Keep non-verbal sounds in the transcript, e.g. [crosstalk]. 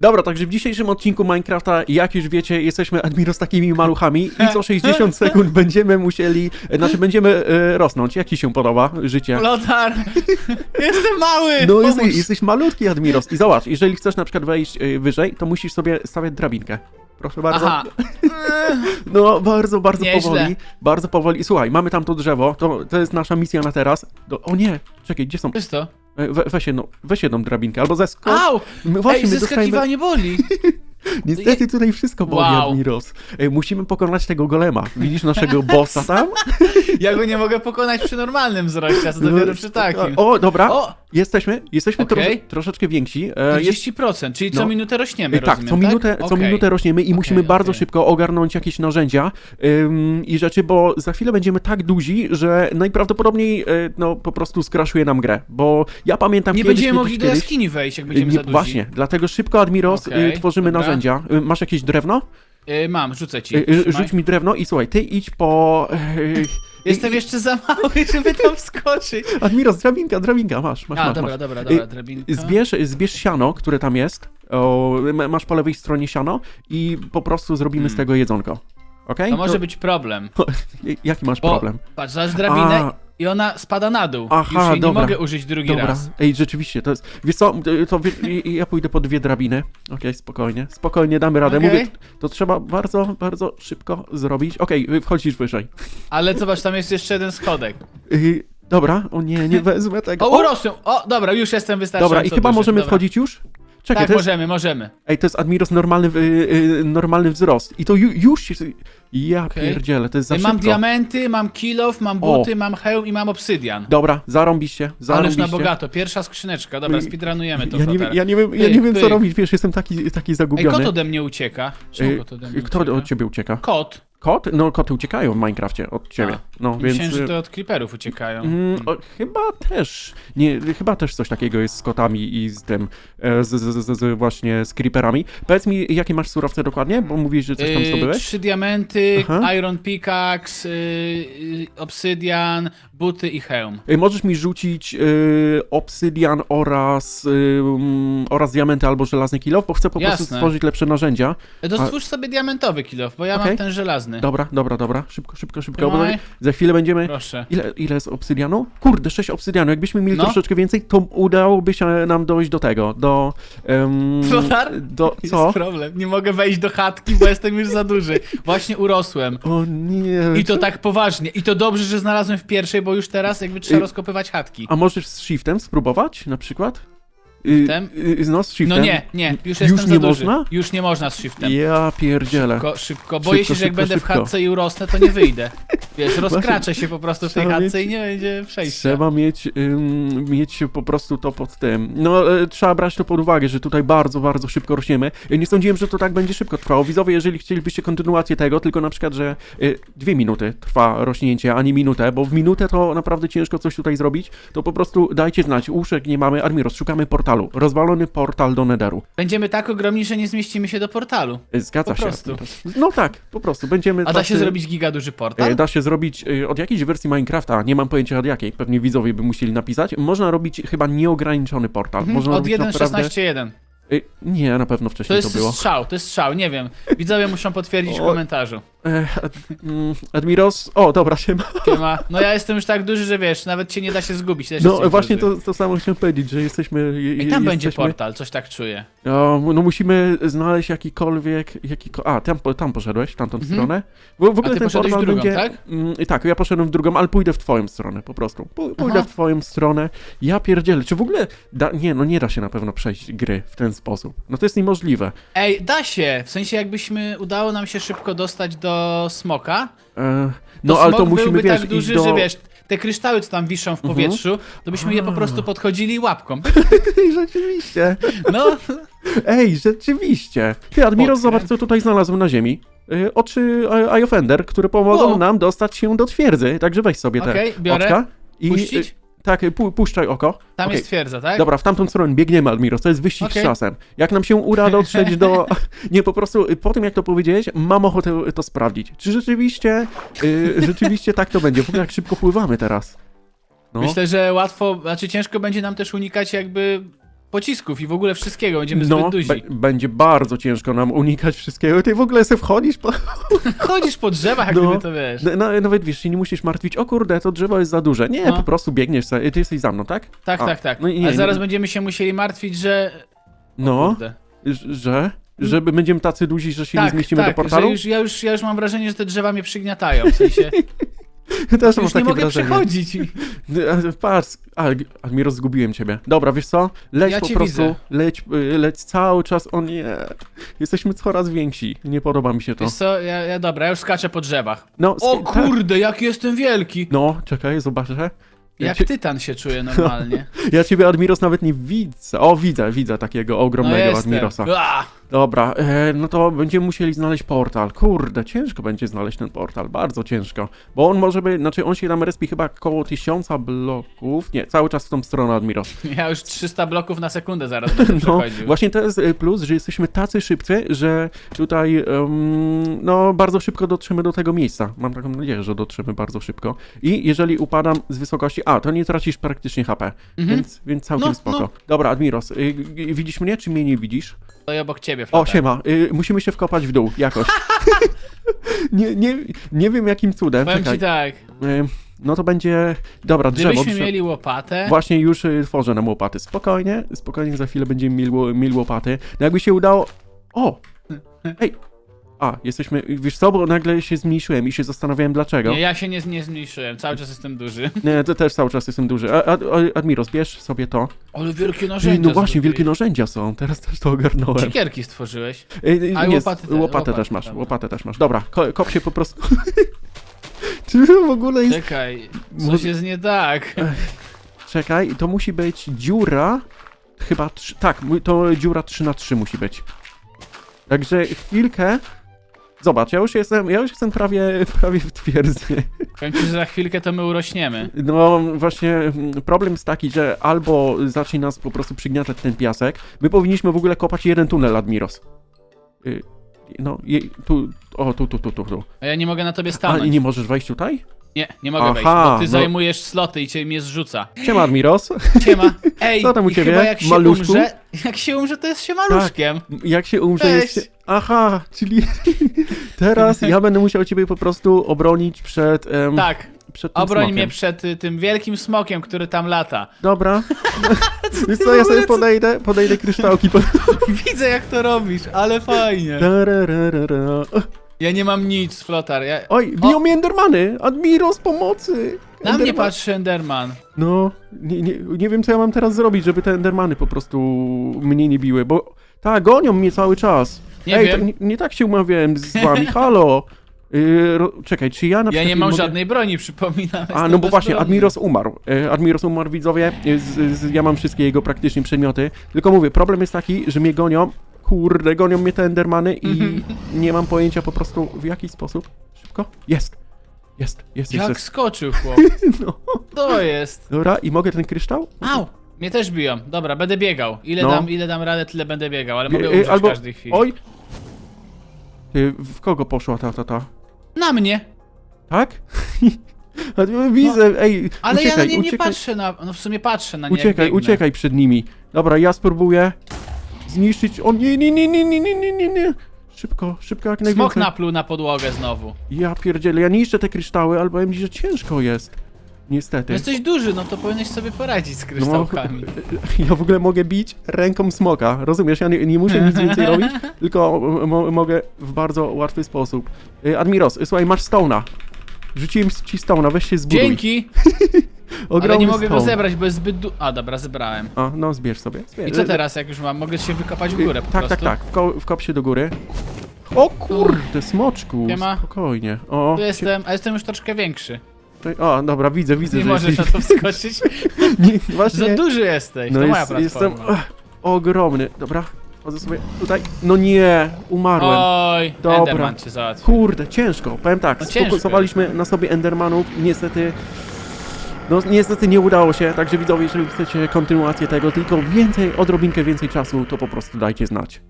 Dobra, także w dzisiejszym odcinku Minecrafta, jak już wiecie, jesteśmy Admiro z takimi maluchami i co [laughs] 60 sekund będziemy musieli, e, znaczy będziemy e, rosnąć. Jak ci się podoba życie? Lotar! [laughs] Jestem mały! No Pomóż. jesteś, jesteś malutki Admiros i zobacz, jeżeli chcesz na przykład wejść e, wyżej, to musisz sobie stawiać drabinkę. Proszę bardzo. Aha. [laughs] No, bardzo, bardzo Nieźle. powoli. Bardzo powoli. I Słuchaj, mamy tam to drzewo, to, to jest nasza misja na teraz. Do, o nie, czekaj, gdzie są? Co jest to? E, We, weź, jedną, weź jedną drabinkę, albo zeskocz. Au! Właśnie, Ej, my dostajemy... boli. [laughs] [laughs] Niestety tutaj wszystko boli, Wow. Admiros. Musimy pokonać tego golema. Widzisz naszego [laughs] bossa tam? [laughs] Ja go nie mogę pokonać przy normalnym wzroście, a co dopiero przy takim. No, O, dobra. O! Jesteśmy, jesteśmy trosze, troszeczkę więksi. E, jest, 40%, czyli co no. minutę rośniemy, e, tak, rozumiem, co minutę, co Okej. minutę rośniemy i musimy Okej, bardzo szybko ogarnąć jakieś narzędzia ym, i rzeczy, bo za chwilę będziemy tak duzi, że najprawdopodobniej e, no, po prostu skraszuje nam grę. Bo ja pamiętam Nie kiedyś, będziemy kiedyś, mogli do kiedyś, jaskini wejść, jak będziemy nie, za duzi. Właśnie, dlatego szybko, Admiros, y, tworzymy dobra. narzędzia. Y, Masz jakieś drewno? Y, mam, rzucę ci. Y, y, Trzymaj. Rzuć mi drewno i słuchaj, ty idź po... y, Jestem i- jeszcze za mały, żeby tam wskoczyć. [laughs] Admiros, drabinka, drabinka, masz, masz, A, masz. dobra, masz. dobra, Y, dobra, drabinka. Zbierz, zbierz siano, które tam jest. O, ma- masz po lewej stronie siano i po prostu zrobimy z Hmm. tego jedzonko. Okej? To może być problem. [laughs] Jaki masz Bo, problem? patrz, zaś drabinę A. i ona spada na dół. Aha, Już jej dobra. nie mogę użyć drugi Dobra, raz. ej, rzeczywiście, to jest... Wiesz co, to wie, i- ja pójdę po dwie drabiny. Okej, spokojnie, spokojnie, damy radę. Okej. Mówię, to trzeba bardzo, bardzo szybko zrobić. Okej, wchodzisz wyżej. Ale zobacz, tam jest jeszcze jeden schodek. Y, dobra, o nie, nie [laughs] wezmę tego. O, urosłem! O, dobra, już jestem wystarczająco Dobra, i chyba duży. możemy dobra. wchodzić już? Czekaj, Tak, to jest, możemy, możemy. ej, to jest Admiros normalny, y, y, normalny wzrost. I to ju, już się... Ja Okej. pierdzielę, to jest za mam szybko. diamenty, mam kilof, mam buty, mam hełm i mam obsydian. Dobra, zarąbiście, Ależ zarąbiście. na bogato, pierwsza skrzyneczka. Dobra, speedrunujemy to ja, nie, Flotar. ja nie wiem, ja Pyk, nie wiem co pyk. robić, wiesz, jestem taki, taki Ej, zagubiony. kot ode mnie ucieka. Czemu Y, kot ode mnie Kto ucieka? od ciebie ucieka? Kot. Kot? No, koty uciekają w Minecrafcie od ciebie. No, Więc... Myślałem, że to od creeperów uciekają. Mm, o, chyba też. Nie, chyba też coś takiego jest z kotami i z tym, e, z, z, z, z właśnie z creeperami. Powiedz mi, jakie masz surowce dokładnie, bo mówisz, że coś tam Yy, zdobyłeś? Trzy diamenty, Aha. iron pickaxe, yy, obsydian, buty i hełm. Możesz mi rzucić e, obsydian oraz, e, mm, oraz diamenty albo żelazny kilof, bo chcę po prostu Jasne. stworzyć lepsze narzędzia. E, To stwórz sobie diamentowy kilof, bo ja Okej. mam ten żelazny. Dobra, dobra, dobra. Szybko, szybko, szybko. Bo za chwilę będziemy... Proszę. Ile, ile jest obsydianu? Kurde, 6 obsydianu. Jakbyśmy mieli No. troszeczkę więcej, to udałoby się nam dojść do tego, do... Um, Flotar? do [laughs] co? Jest problem. Nie mogę wejść do chatki, bo jestem już za duży. Właśnie urosłem. O nie. I to tak poważnie. I to dobrze, że znalazłem w pierwszej, bo już teraz jakby trzeba Y- rozkopywać chatki. A możesz z shiftem spróbować na przykład? Y, Shiftem? y, no, z shiftem. No nie, nie, już Już jestem za nie duży. można? Już nie można z shiftem. Ja pierdzielę. Szybko, szybko. Boję Szybko, się, że jak szybko, będę w szybko. chatce i urosnę, to nie wyjdę. Wiesz, [laughs] rozkraczę się po prostu w tej trzeba chatce i nie będzie przejścia. Trzeba mieć, ym, mieć po prostu to pod tym. No, e, trzeba brać to pod uwagę, że tutaj bardzo, bardzo szybko rośniemy. E, Nie sądziłem, że to tak będzie szybko trwało. Widzowie, jeżeli chcielibyście kontynuację tego, tylko na przykład, że e, dwie minuty trwa rośnięcie, a nie minutę, bo w minutę to naprawdę ciężko coś tutaj zrobić, to po prostu dajcie znać. Uszek nie mamy. Admiros, szukamy portalu. Rozwalony portal do Netheru. Będziemy tak ogromni, że nie zmieścimy się do portalu. E, Zgadza Po się. prostu. No tak, po prostu. Będziemy... A da tacy- się zrobić giga duży portal? E, Da się zrobić e, od jakiejś wersji Minecrafta, nie mam pojęcia od jakiej, pewnie widzowie by musieli napisać. Można robić chyba nieograniczony portal. Mhm, Można Od robić naprawdę... 1.16.1. E, Nie, na pewno To wcześniej to, jest było. strzał, to jest strzał, nie wiem. Widzowie muszą potwierdzić w O. komentarzu. E, ad, mm, Admiros, o dobra, się ma. Siema. No ja jestem już tak duży, że wiesz, nawet cię nie da się zgubić. Też No właśnie duży. to, to samo chciałem powiedzieć, że jesteśmy... je- I tam będzie jesteśmy, portal, coś tak czuję. O, no musimy znaleźć jakikolwiek... Jakiko, a, tam, po- tam poszedłeś, w tamtą Mhm. stronę. W, w ogóle ty ten poszedłeś portal w drugą, będzie... tak? Mm, i tak, ja poszedłem w drugą, ale pójdę w twoją stronę, po prostu. Pó- Pójdę Aha. w twoją stronę. Ja pierdzielę, czy w ogóle... Da, nie, no nie da się na pewno przejść gry w ten sposób. No to jest niemożliwe. Ej, da się! W sensie jakbyśmy udało nam się szybko dostać do smoka. E, To no ale to musimy, byłby wiesz, tak duży, do... że wiesz, te kryształy, co tam wiszą w Mhm. powietrzu, to byśmy je po prostu podchodzili łapką. [laughs] Rzeczywiście. No, Ej, rzeczywiście. Ty, Podkręt. zobacz, co tutaj znalazłem na ziemi. Y, Oczy Eye of Ender, które pomogą nam dostać się do twierdzy. Także weź sobie te Okej, biorę. oczka. I, puścić? Y, tak, y, pu, puszczaj oko. Tam Okej. jest twierdza, tak? Dobra, w tamtą stronę biegniemy, Admiros. To jest wyścig Okej. z czasem. Jak nam się uda dotrzeć do... [laughs] Nie, po prostu y, po tym, jak to powiedziałeś, mam ochotę to sprawdzić. Czy rzeczywiście, y, rzeczywiście tak to będzie? W ogóle jak szybko pływamy teraz. No. Myślę, że łatwo, znaczy ciężko będzie nam też unikać jakby pocisków i w ogóle wszystkiego, będziemy No, zbyt duzi. be- będzie bardzo ciężko nam unikać wszystkiego. Ty w ogóle se wchodzisz po... [laughs] Chodzisz po drzewach, jak No. gdyby to wiesz. No, no, nawet wiesz, się nie musisz martwić, o kurde, to drzewo jest za duże. Nie, No. po prostu biegniesz sobie. Ty jesteś za mną, tak? Tak, A, tak, tak. no nie, Ale zaraz nie- będziemy się musieli martwić, że... O No, kurde. że? Żeby będziemy tacy duzi, że się nie Tak, zmieścimy tak, do portalu? że już, ja, już, ja już mam wrażenie, że te drzewa mnie przygniatają, w sensie Ja [laughs] [laughs] też mam już nie takie mogę wrażenie. przechodzić. [laughs] Patrz, ale mi rozgubiłem ciebie. Dobra, wiesz co? Leć Ja po cię prostu, widzę. leć, y, leć cały czas, o nie. Jesteśmy coraz więksi, nie podoba mi się to. Wiesz co, ja, ja dobra, ja już skaczę po drzewach. No, O sk- tak. kurde, jaki jestem wielki! No, czekaj, zobaczę. Ja, Jak cie, tytan się czuję [laughs] normalnie. ja ciebie, Admiros, nawet nie widzę. O, widzę, widzę takiego No ogromnego jestem. Admirosa. Dobra, e, no to będziemy musieli znaleźć portal. Kurde, ciężko będzie znaleźć ten portal, bardzo ciężko. Bo on może by, znaczy on się tam respi chyba koło tysiąca bloków. Nie, cały czas w tą stronę, Admiros. [laughs] ja już 300 bloków na sekundę zaraz będę [laughs] No, właśnie to jest e, plus, że jesteśmy tacy szybcy, że tutaj, em, no, bardzo szybko dotrzemy do tego miejsca. Mam taką nadzieję, że dotrzemy bardzo szybko. I jeżeli upadam z wysokości, a, to nie tracisz praktycznie HP, więc, więc całkiem No, spoko. no. Dobra, Admiros, y, y, widzisz mnie, czy mnie nie widzisz? To ja obok ciebie, O, siema, y, musimy się wkopać w dół, jakoś. [laughs] nie, nie, nie wiem jakim cudem, Powiem czekaj. ci tak, Y, no to będzie, dobra, drzewo, gdybyśmy drzewo. mieli łopatę, Właśnie już y, tworzę nam łopaty. Spokojnie, spokojnie, za chwilę będziemy mieli, ło- mieli łopaty. No jakby się udało... O! Ej! A, jesteśmy... Wiesz co, bo nagle się zmniejszyłem i się zastanawiałem dlaczego. nie, ja się nie, nie zmniejszyłem, cały czas jestem duży. Nie, to też cały czas jestem duży. A, a, a- Admiros, bierz sobie to. Ale wielkie narzędzia no właśnie, wielkie narzędzia są. Teraz też to ogarnąłem. Siekierki stworzyłeś. Ej, A, nie, łopaty te- łopatę też masz, dobra. łopatę też masz. Dobra, ko kop się po prostu... [laughs] Czy w ogóle jest... Czekaj, coś jest nie tak. Czekaj, to musi być dziura... Chyba... Trzy... Tak, mu- to dziura 3 na 3 musi być. Także chwilkę... Zobacz, ja już jestem, ja już jestem prawie, [laughs] prawie w twierdzy. Powiem ci, że za chwilkę to my urośniemy. No właśnie, mm, problem jest taki, że albo zacznie nas po prostu przygniatać ten piasek, my powinniśmy w ogóle kopać jeden tunel, Admiros. Y, No, je, tu, o, tu, tu, tu, tu, tu. A ja nie mogę na tobie A, stanąć. i nie możesz wejść tutaj? Nie, nie mogę Aha, wejść, bo ty no. zajmujesz sloty i cię mnie zrzuca. Siema, Admiros. Siema. [laughs] Ej, Co tam u i ciebie, chyba jak się maluszku? umrze, jak się umrze, to jest się maluszkiem. Jak się umrze Cześć. jest... Aha, czyli [laughs] teraz ja będę musiał ciebie po prostu obronić przed... em, Tak, przed tym obroń smokiem. mnie przed y, tym wielkim smokiem, który tam lata. Dobra. [laughs] Wiesz co, ja sobie podejdę, podejdę kryształki. Pod... Widzę jak to robisz, ale fajnie. Tarararara. Ja nie mam nic, Flotar. Ja... Oj, biją mnie Endermany! Admiros, pomocy! Na mnie Enderman- patrzy Enderman. No, nie, nie, nie wiem co ja mam teraz zrobić, żeby te Endermany po prostu mnie nie biły, bo... Tak, gonią mnie cały czas. Nie Ej, wiem. nie, nie tak się umawiałem z wami, halo! Yy, ro, czekaj, czy ja na Ja przykład nie mam mogę... żadnej broni, przypominam. A, no bo właśnie. Admiros umarł. E, Admiros umarł, widzowie. E, Z, z, ja mam wszystkie jego praktycznie przedmioty. Tylko mówię, problem jest taki, że mnie gonią. Kurde, gonią mnie te Endermany i Mhm. nie mam pojęcia po prostu w jaki sposób. Szybko? Jest. Jest, jest, jest. Jak jest. skoczył chłop. [laughs] No. To jest. Dobra, i mogę ten kryształ? Au! Mnie też biją. Dobra, będę biegał. Ile, No. dam, ile dam radę, tyle będę biegał, ale mogę E, umrzeć w każdej chwili. Oj! Ty, w kogo poszła ta, ta, ta? Na mnie! Tak? [laughs] A, Widzę, ej, No. Ale uciekaj, ja na nie, nie uciekaj, patrzę na... No w sumie patrzę na nie, jak uciekaj, biegnę. uciekaj przed nimi. Dobra, ja spróbuję zniszczyć... O nie, nie, nie, nie, nie, nie, nie, nie, nie. Szybko, szybko jak najwięcej. Smok napluł na podłogę znowu. Ja pierdzielę, ja niszczę te kryształy, albo ja mi, że ciężko jest. Niestety. Jesteś duży, no to powinieneś sobie poradzić z No, kryształkami. [laughs] ja w ogóle mogę bić ręką smoka, rozumiesz? Ja nie, nie muszę nic więcej robić, [laughs] tylko mo mogę w bardzo łatwy sposób. Y, Admiros, y, słuchaj, masz Stone'a. Rzuciłem ci Stone'a, weź się zbuduj. Dzięki! [laughs] Ogromny Ale nie mogę go zebrać, bo jest zbyt du... A, dobra, zebrałem. A, no zbierz sobie. Zbierz. I co teraz, jak już mam? Mogę się wykopać w górę po Tak, tak, prostu? tak, wko wkop się do góry. O kurde, smoczku, Siema. spokojnie. O, Tu jestem, a jestem już troszkę większy. o, dobra, widzę, widzę, Nie że możesz na jesteś... to wskoczyć. [laughs] Nie, właśnie... Za duży jesteś, No to moja jest, platforma. jestem ach, ogromny. Dobra, chodzę sobie tutaj. No nie, umarłem. Oj, Dobra. Enderman cię załatwił. Kurde, ciężko. Powiem tak, No ciężko sfokusowaliśmy na sobie Endermanów i niestety... No niestety nie udało się, także widzowie, jeżeli chcecie kontynuację tego, tylko więcej, odrobinkę więcej czasu, to po prostu dajcie znać.